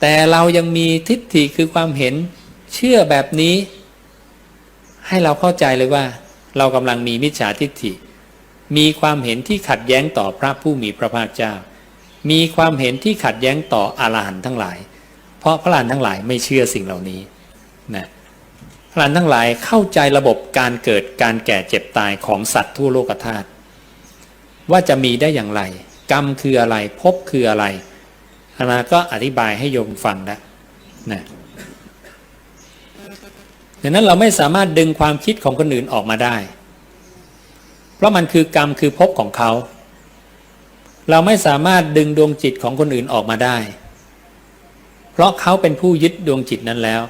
แต่เรายังมีทิฏฐิคือความเห็นเชื่อแบบนี้ ให้เราเข้าใจเลยว่า เรากำลังมีมิจฉาทิฏฐิ มีความเห็นที่ขัดแย้งต่อพระผู้มีพระภาคเจ้า มีความเห็นที่ขัดแย้งต่ออรหันต์ทั้งหลาย เพราะพระอรหันต์ทั้งหลายไม่เชื่อสิ่งเหล่านี้นะพระอรหันต์ทั้งหลายเข้าใจระบบการเกิดการแก่เจ็บตายของสัตว์ทั่วโลกธาตุว่าจะมีได้อย่างไร กรรมคืออะไรภพคืออะไร อามาก็อธิบายให้โยมฟังแล้วนะดังนั้นเราไม่สามารถดึงความคิดของคนอื่นออกมาได้ เพราะมันคือกรรมคือภพของเขา เราไม่สามารถดึงดวงจิตของคนอื่นออกมาได้ เพราะเขาเป็นผู้ยึดดวงจิตนั้นแล้ว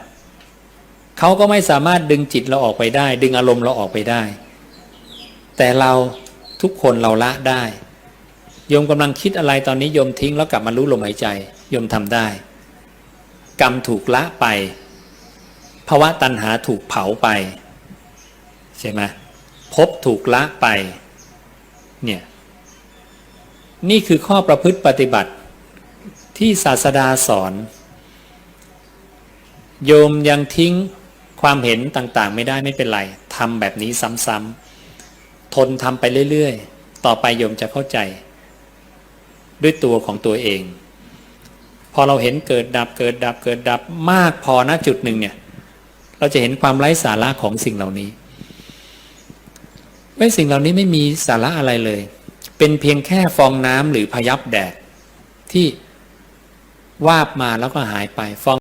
เขาก็ไม่สามารถดึงจิตเราออกไปได้ ดึงอารมณ์เราออกไปได้ แต่เราทุกคนเราละได้ โยมกำลังคิดอะไรตอนนี้โยมทิ้งแล้วกลับมารู้ลมหายใจโยมทำได้ กรรมถูกละไปภาวะตัณหาถูกเผาไป ใช่ไหมภพถูกละไปเนี่ยนี่คือข้อประพฤติปฏิบัติที่ศาสดาสอน โยมยังทิ้งความเห็นต่างๆ ไม่ได้ไม่เป็นไรทำแบบนี้ซ้ำๆทนทำไปเรื่อยๆ ต่อไปโยมจะเข้าใจ ด้วยตัวของตัวเอง พอเราเห็นเกิดดับเกิดดับเกิดดับมากพอณจุดหนึ่งเนี่ย เราจะเห็นความไร้สาระของสิ่งเหล่านี้ไม่สิ่งเหล่านี้ไม่มีสาระอะไรเลย เป็นเพียงแค่ฟองน้ำหรือพยับแดดที่วาบมาแล้วก็หายไปฟอง